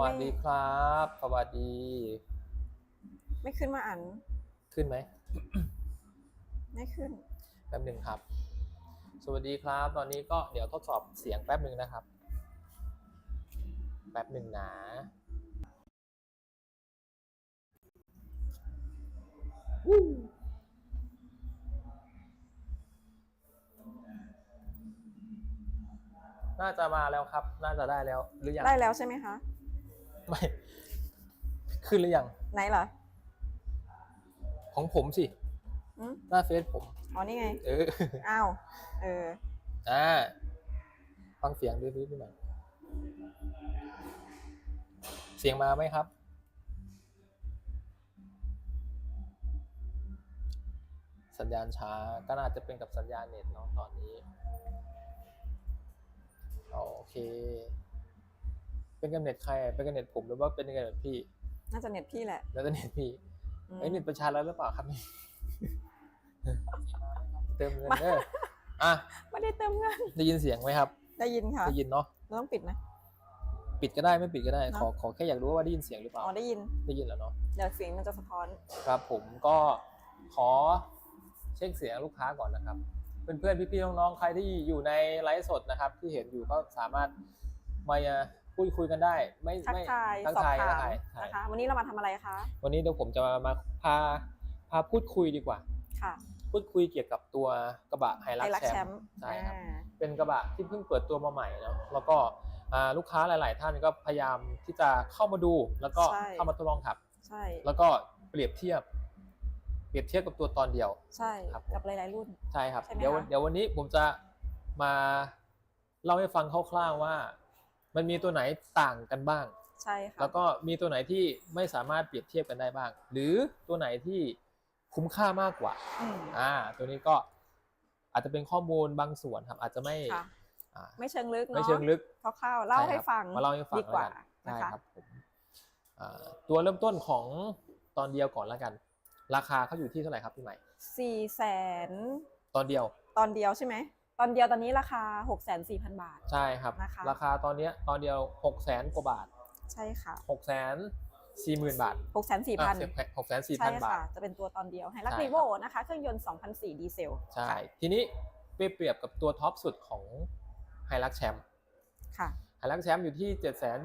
วัสดีครับ สวัสดี ไม่ขึ้นมาอ่านขึ้นไหม ไม่ขึ้น แป๊บหนึ่งครับ สวัสดีครับ ตอนนี้ก็เดี๋ยวทดสอบเสียงแป๊บหนึ่งนะครับ แป๊บหนึ่งนะวู้น่าจะมาแล้วครับ น่าจะได้แล้วหรือยัง ได้แล้วใช่ไหมคะ ไม่ ขึ้นหรือยัง ไหนเหรอของผมสิอืมหน้าเฟซผม อ๋อนี่ไง เออ อ้าว เออ อ่า ฟังเสียงดูดูดูหน่อยเสียงมาไหมครับ สัญญาณช้าก็น่าจะเป็นกับสัญญาณเน็ตเนาะตอนนี้ โอเค เป็นกับเน็ตใครเป็นกับเน็ตผมหรือว่าเป็นกับเน็ตพี่ น่าจะเน็ตพี่แหละแล้วก็เน็ตพี่อืมเอ้ยเน็ตประชารัฐหรือเปล่าครับนี่เติมเงินเด้ออะไม่ได้เติมเงินได้ยินเสียงไหมครับ ได้ยินค่ะได้ยินเนาะเราต้องปิดไหมปิดก็ได้ไม่ปิดก็ได้เนอะขอขอแค่อยากรู้ว่าได้ยินเสียงหรือเปล่าอ๋อได้ยินได้ยินแล้วเนาะเดี๋ยวเสียงมันจะสะท้อนครับ ผมก็ขอเช็คเสียงลูกค้าก่อนนะครับ เพื่อนๆพี่ๆน้องๆใครที่อยู่ในไลฟ์สดนะครับ ที่เห็นอยู่ก็สามารถมา พูดคุยกันได้ ไม่ทักไม่ทายทักสอบทายถาทักมทายใช่นะคะ วันนี้เรามาทำอะไรคะวันนี้เดี๋ยวผมจะมามาพาพาพูดคุยดีกว่า ค่ะพูดคุยเกี่ยวกับตัวกระบะไฮไทรัยกรักแชแชมมป์ป์ใช่ครับ อ่า เป็นกระบะที่เพิ่งเปิดตัวมาใหม่เนาะแล้วก็อ่าลูกค้าหลาย ๆ ท่านก็พยายามที่จะเข้ามาดู แล้วก็เข้ามาทดลองขับ ใช่แล้วก็เปรียบเทียบ เปรียบเทียบกับตัวตอนเดียว ใช่ครับกับหลายๆรุ่น ใช่ครับ ใช่ไหมเดี๋ยวคะ เดี๋ยววันนี้ผมจะมาเล่าให้ฟังคร่าวๆว่า มันมีตัวไหนต่างกันบ้าง ใช่ค่ะ แล้วก็มีตัวไหนที่ไม่สามารถเปรียบเทียบกันได้บ้าง หรือตัวไหนที่คุ้มค่ามากกว่าอืมอ่า ตัวนี้ก็อาจจะเป็นข้อมูลบางส่วนครับ อาจจะไม่ค่ะอ่าไม่เชิงลึกเนาะไม่เชิงลึก คร่าวๆเล่าให้ฟังมาเล่าให้ฟังดีกว่าแล้นะใช่คะ ครับผมอ่าตัวเริ่มต้นของตอนเดียวก่อนแล้วกัน ราคาเขาอยู่ที่เท่าไหร่ครับพี่ใหม่ สี่แสนตอนเดียวตอนเดียวใช่ไหม ตอนเดียวตอนนี้ราคา 6 4 0 0 0 0 บาท ใช่ครับ นะคะ ราคาตอนเนี้ยตอนเดียวหกแสนกว่าบาทใช่ค่ะหกแสนสี่หมื่นบาท6 4 0 0 0 หกแสนสี่ใช่พันบาค่ะทจะเป็นตัวตอนเดียวไฮรักใช่รีครับโวนะคะ เครื่องยนต์2004ดีเซลใช่ทีนี้ไปเปรียบกับตัวท็อปสุดของไฮรักแชมป์ค่ะไฮรักแชมป์อยู่ที่เจ็ดแสน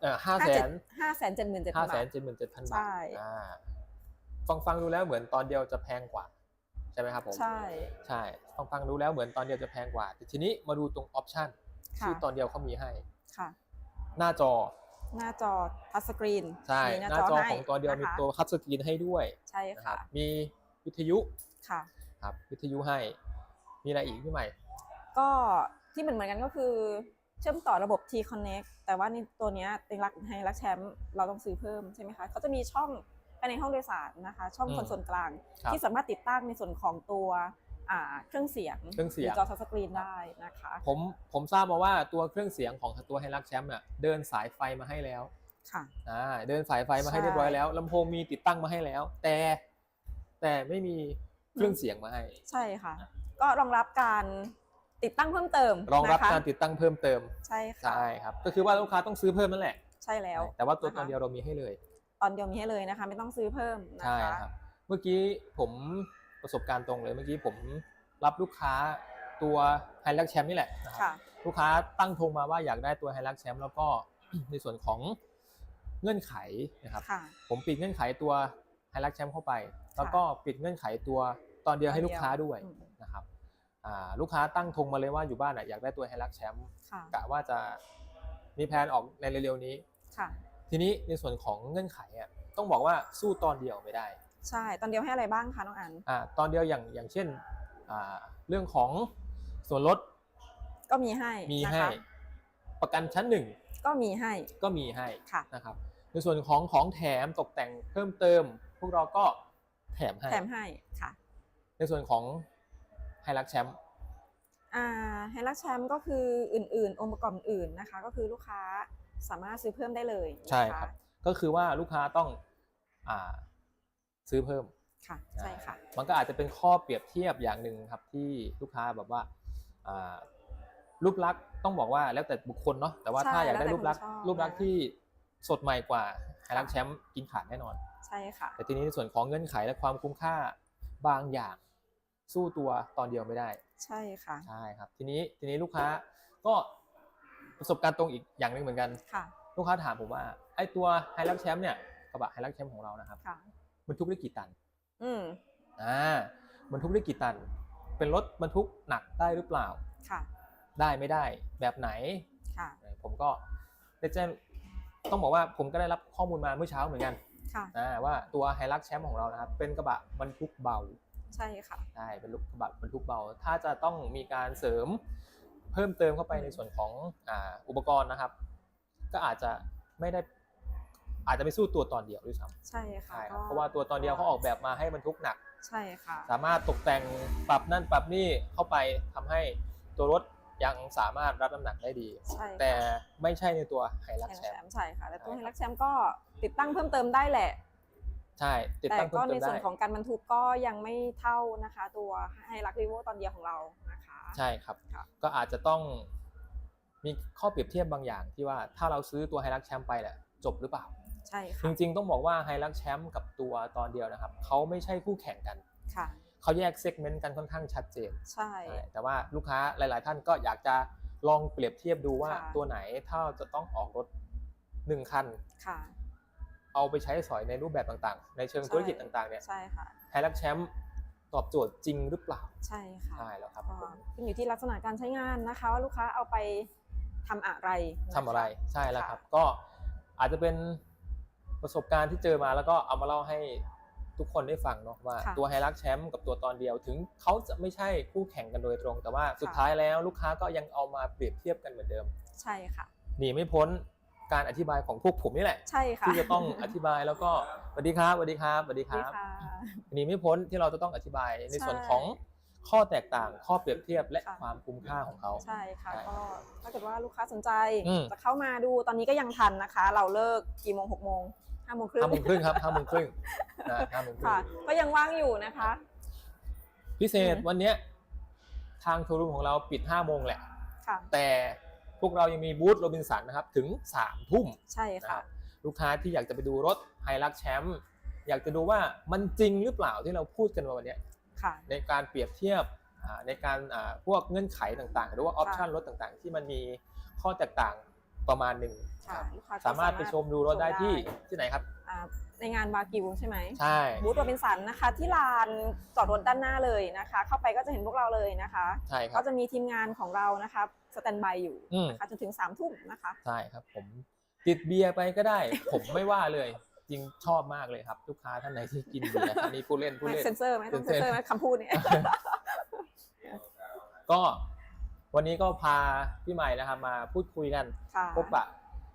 เอ่อห้าแสนห้าแสนเจ็ดหมื่นเจ็ดพัห้านแสบานทเจ็ดหมื่นเจ็ดพันใช่บาทอ่าฟังฟังดูแล้วเหมือนตอนเดียวจะแพงกว่า ใช่ไหมครับผม ใช่ ใช่ฟังฟังดูแล้วเหมือนตอนเดียวจะแพงกว่า แต่ทีนี้มาดูตรงออปชันค่ะที่ตอนเดียวเขามีให้ค่ะ หน้าจอ หน้าจอทัชสกรีนใช่มีหน้าจอให้ของตอนเดียวมีนะคะตัวคัตสกรีนให้ด้วย ใช่นะครัค่ะบมีวิทยุค่ะ ครับวิทยุให้ มีอะไรอีกพี่ใหม่ ก็ที่เหมือนเหมือนกันก็คือเชื่อมต่อระบบ T Connect แต่ว่านี่ตัวเนี้ยเป็นรักไฮรักแชมป์เราต้องซื้อเพิ่มใช่ไหมคะเขาจะมีช่องภายในห้องโดยสารนะคะ ช่องอืมคอนโซลกลาง ครับที่สามารถติดตั้งในส่วนของตัวอ่าเครื่องเสียงเครื่องเสียง หจอทัชสกรีนได้นะคะ ผมผมทราบมาว่าตัวเครื่องเสียงของตัวไฮรักแชมป์เนี่ยเดินสายไฟมาให้แล้วค่ะ อ่าเดินสายไฟมาให้ใช่ เรียบร้อยแล้วลำโพงมีติดตั้งมาให้แล้ว แต่แต่ไม่มีเครื่องเสียงมาให้ ใช่ค่ะ ก็รองรับการติดตั้งเพิ่มเติมรองรับนะคะการติดตั้งเพิ่มเติมใช่ค่ะใช่ครับก็คือว่าลูกค้าต้องซื้อเพิ่มนั่นแหละ ใช่แล้วแต่ว่าตัวนะคะตอนเดียวเรามีให้เลยต อนเดียวมีให้เลยนะคะ ไม่ต้องซื้อเพิ่มนะใช่คะครับเมื่อกี้ผมประสบการณ์ตรงเลยเมื่อกี้ผมรับลูกค้าตัวไฮรักแชมป์นี่แหละนะครับค่ะลูกค้าตั้งธงมาว่าอยากได้ตัวไฮรักแชมป์แล้วก็ในส่วนของเงื่อนไขนะครับค่ะผมปิดเงื่อนไขตัวไฮรักแชมป์เข้าไป แล้วก็ปิดเงื่อนไขตัวตอนเดียวให้ลูกค้าด้วยอืมนะครับอ่าลูกค้าตั้งธงมาเลยว่าอยู่บ้านอะอยากได้ตัวไฮรักแชมป์ค่ะกะว่าจะมีแผนออกในเร็วๆนี้ค่ะ ทีนี้ในส่วนของเงื่อนไขอะต้องบอกว่าสู้ตอนเดียวไม่ได้ ใช่ตอนเดียวให้อะไรบ้างคะน้องอันอ่าตอนเดียวอย่างอย่างเช่นอ่าเรื่องของส่วนลดก็มีให้มีนะให้คะประกันชั้นหนึ่งก็มีให้ก็มีให้ค่ะนะครับ ในส่วนของของแถมตกแต่งเพิ่มเติม พวกเราก็แถมให้แถมให้ค่ะ ในส่วนของไฮรักแชมป์อ่าไฮรักแชมป์ก็คืออื่น ๆ องค์ประกอบอื่นนะคะ ก็คือลูกค้า สามารถซื้อเพิ่มได้เลยนะะใช่ครับ ก็คือว่าลูกค้าต้องอ่าซื้อเพิ่มค่ะใช่ค่ะ มันก็อาจจะเป็นข้อเปรียบเทียบอย่างหนึ่งครับที่ลูกค้าแบบว่าอ่ารูปลักษณ์ต้องบอกว่าแล้วแต่บุคคลเนาะแต่ว่าใช่ถ้าอยากได้แล้วแต่รูปลักษณ์คนชอบรูปลักษณ์นะที่สดใหม่กว่าไฮรักแชมป์กินขาดแน่นอน ใช่ค่ะ แต่ทีนี้ในส่วนของเงื่อนไขและความคุ้มค่าบางอย่างสู้ตัวตอนเดียวไม่ได้ ใช่ค่ะใช่ครับ ทีนี้ทีนี้ลูกค้าก็ ประสบการณ์ตรงอีกอย่างหนึ่งเหมือนกัน ค่ะ ลูกค้าถามผมว่าไอ้ตัวไฮรักแชมป์เนี่ยกระบะไฮรักแชมป์ของเรานะครับค่ะ บรรทุกได้กี่ตันอืม อ่าบรรทุกได้กี่ตัน เป็นรถบรรทุกหนักได้หรือเปล่า ค่ะ ได้ไม่ได้ แบบไหน ค่ะ ผมก็ได้แจ้งต้องบอกว่าผมก็ได้รับข้อมูลมาเมื่อเช้าเหมือนกันค่ะนะว่าตัวไฮรักแชมป์ของเรานะครับ เป็นกระบะบรรทุกเบา ใช่ค่ะใช่เป็นลูกกระบะบรรทุกเบา ถ้าจะต้องมีการเสริม เพิ่มเติมเข้าไปในส่วนของอ่าอุปกรณ์นะครับ ก็อาจจะไม่ได้อาจจะไม่สู้ตัวตอนเดียวด้วยซ้ใช่ำค่ะใช่ครับก็เพราะว่าตัวตอนเดียวเขาออกแบบมาให้บรรทุกหนัก ใช่ค่ะ สามารถตกแต่งปรับนั่นปรับนี่เข้าไปทำให้ตัวรถยังสามารถรับน้ำหนักได้ดีใช่ค่ะแต่ไม่ใช่ในตัวไฮรักไฮแชรักแชมป์มป์ใช่ค่ะแต่ตัวใช่ไฮครับรักแชมป์ก็ติดตั้งเพิ่มเติมได้แหละ ใช่ ติดแต่ตั้งก็เพิ่มในเติมส่วได้นของการบรรทุกก็ยังไม่เท่านะคะ ตัวไฮรักรีโวตอนเดียวของเรานะคะ ใช่ครับค่ะก็อาจจะต้องมีข้อเปรียบเทียบบางอย่างที่ว่าถ้าเราซื้อตัวไฮรักแชมป์ไปแหละจบหรือเปล่า ใช่จค่ะริงๆต้องบอกว่าไฮรักแชมป์กับตัวตอนเดียวนะครับเขาไม่ใช่คู่แข่งกันค่ะเขาแยกเซกเมนต์กันค่อนข้างชัดเจนใช่ใช่แต่ว่าลูกค้าหลาย ๆ ท่านก็อยากจะลองเปรียบเทียบดูว่าค่ะตัวไหนถ้าจะต้องออกรถหนึ่งคันค่ะเอาไปใช้สอยในรูปแบบต่างๆ ในเชิงใช่ธุรกิจต่างๆเนี่ยใช่ค่ะไฮรักแชมป์ ตอบโจทย์จริงหรือเปล่า ใช่ค่ะใช่แล้วครับก็ผมขึ้นอยู่ที่ลักษณะการใช้งานนะคะว่าลูกค้าเอาไปทำอะไรนคทำอะไรใช่แล้วครับะก็อาจจะเป็นประสบการณ์ที่เจอมาแล้วก็เอามาเล่าให้ทุกคนได้ฟังเนาะว่าค่ะตัวไฮรักแชมป์กับตัวตอนเดียวถึงเขาจะไม่ใช่คู่แข่งกันโดยตรง แต่ว่าสุดค่ะท้ายแล้วลูกค้าก็ยังเอามาเปรียบเทียบกันเหมือนเดิม ใช่ค่ะหนีไม่พ้น การอธิบายของพวกผมนี่แหละ ใช่ค่ะที่จะต้องอธิบายแล้วก็สวัสดีครับสวัสดีครับสวัสดีคดีรับค่ะหนีไม่พ้นที่เราจะต้องอธิบายในใช่ส่วนของข้อแตกต่างข้อเปรียบเทียบและค่ะความคุ้มค่าของเขาใช่ค่ะใช่ก็ถ้าเกิดว่าลูกค้าสนใจอืมจะเข้ามาดูตอนนี้ก็ยังทันนะคะ เราเลิกกี่โมงหกโมงห้าโมงครึ่งห้าโมงครึ่งครับห้าโมงครึ่งนะห้าโมงครึ่งค่ะก็ยังว่างอยู่นะคะ พิเศษอืมวันเนี้ยทางโชว์รูมของเราปิด5โมงแหละค่ะแต่พ วกเรายังมีบูธโรบินสันนะครับถึง3ทุ่มใช่นะคค่ะรับลูกค้าที่อยากจะไปดูรถไฮรักแชมป์อยากจะดูว่ามันจริงหรือเปล่าที่เราพูดกันมาวันเนี้ยค่ะในการเปรียบเทียบอ่าในการอ่าพวกเงื่อนไขต่างๆ หรือว่าออปชันรถต่างๆ ที่มันมีข้อแตกต่างประมาณหนึ่งค่ะครับลูกค้าก็สามารถไปชมดูรถได้ที่ชมที่ไหนครับอ่า ในงานบากิวใช่ไหมใช่บูธโรบินสันนะคะ ที่ลานจอดรถด้านหน้าเลยนะคะ เข้าไปก็จะเห็นพวกเราเลยนะคะใช่ครัก็บจะมีทีมงานของเรานะคะสแตนบายอยู่อืมนะคะจนถึงสามทุ่มนะคะใช่ครับผมติดเบียร์ไปก็ได้ ผมไม่ว่าเลยจริงชอบมากเลยครับ ลูกค้าท่านไหนที่กินเบียร์อันนี้ผู้เล่นผู้ไม่เล่นเซนเซอร์ไหมต้องเซ็เซนนเซอร์เซอร์ไหมคำพูดเนี่ยก็วันนี้ก็พาพี่ใหม่นะครับมาพูดคุยกันค่ะพบปะ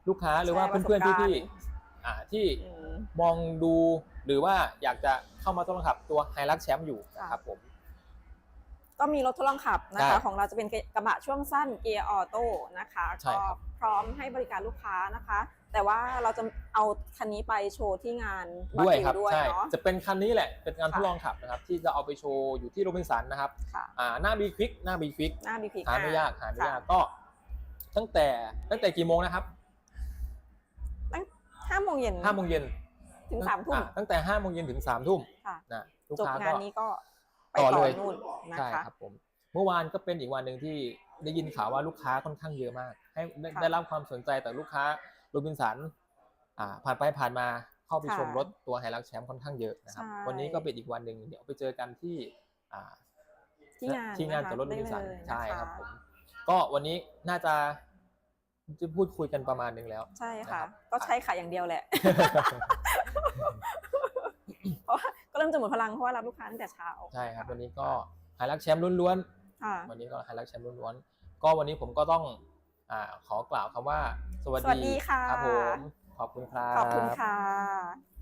ลูกค้าหรือว่าแชร์ประสบเพื่อนๆการณ์พี่ๆ อ่าที่อืม มองดูหรือว่าอยากจะเข้ามาทดลองขับตัวไฮรักแชมป์อยู่นะครับผม ก็มีรถทดลองขับนะใช่คะ ของเราจะเป็นกระบะช่วงสั้นเกียร์ออโต้นะคะใช่ก็ครับ พร้อมให้บริการลูกค้านะคะ แต่ว่าเราจะเอาคันนี้ไปโชว์ที่งานด้วยากิครับด้วยใช่เนาะ จะเป็นคันนี้แหละเป็นการค่ะทดลองขับนะครับที่จะเอาไปโชว์อยู่ที่โรบินสันนะครับค่ะ อ่าหน้าบีควิกหน้าบีควิกหน้าบีพีหาไม่ยากหาไม่ยากก็ ตั้งแต่ตั้งแต่กี่โมงนะครับตั้ง ห้าโมงเย็นห้าโมงเย็นถึงสามทุ่มอะตั้งแต่ห้าโมงเย็นถึงสามทุ่มค่ะนะลูกจบค้างานก็นี้ก็ไปต่ต่ออเลย นู่นนะใช่คะครับผม เมื่อวานก็เป็นอีกวันหนึ่งที่ได้ยินข่าวว่าลูกค้าค่อนข้างเยอะมาก ให้ได้ค่ะได้รับความสนใจแต่ลูกค้าโรบินสันอ่าผ่านไปผ่านมาเข้าไปค่ะชมรถตัวไฮรักแชมป์ค่อนข้างเยอะนะครับใช่วันนี้ก็เป็นอีกวันหนึ่งเดี๋ยวไปเจอกันที่อ่า ที่งานที่งานะคะจอดรถโรได้บินสันเลยใช่นะะครับผมก็วันนี้น่าจะ จะพูดคุยกันประมาณหนึ่งแล้ว ใช่ค่ะนะครับก็ใช้ขายอย่างเดียวแหละ เพราะว่าก็เริ่มจะหมดพลังเพราะว่ารับลูกค้าตั้งแต่เช้า ใช่ครับ วันนี้ก็ไฮรักแชมป์ล้วนๆค่ะวันนี้ก็ไฮไลท์แชมป์ล้วนๆก็วันนี้ผมก็ต้องอ่าขอกล่าวคำว่า สวัสสวัสดีค่ะครับผมขอบคุณครับขอบคุณค่ะ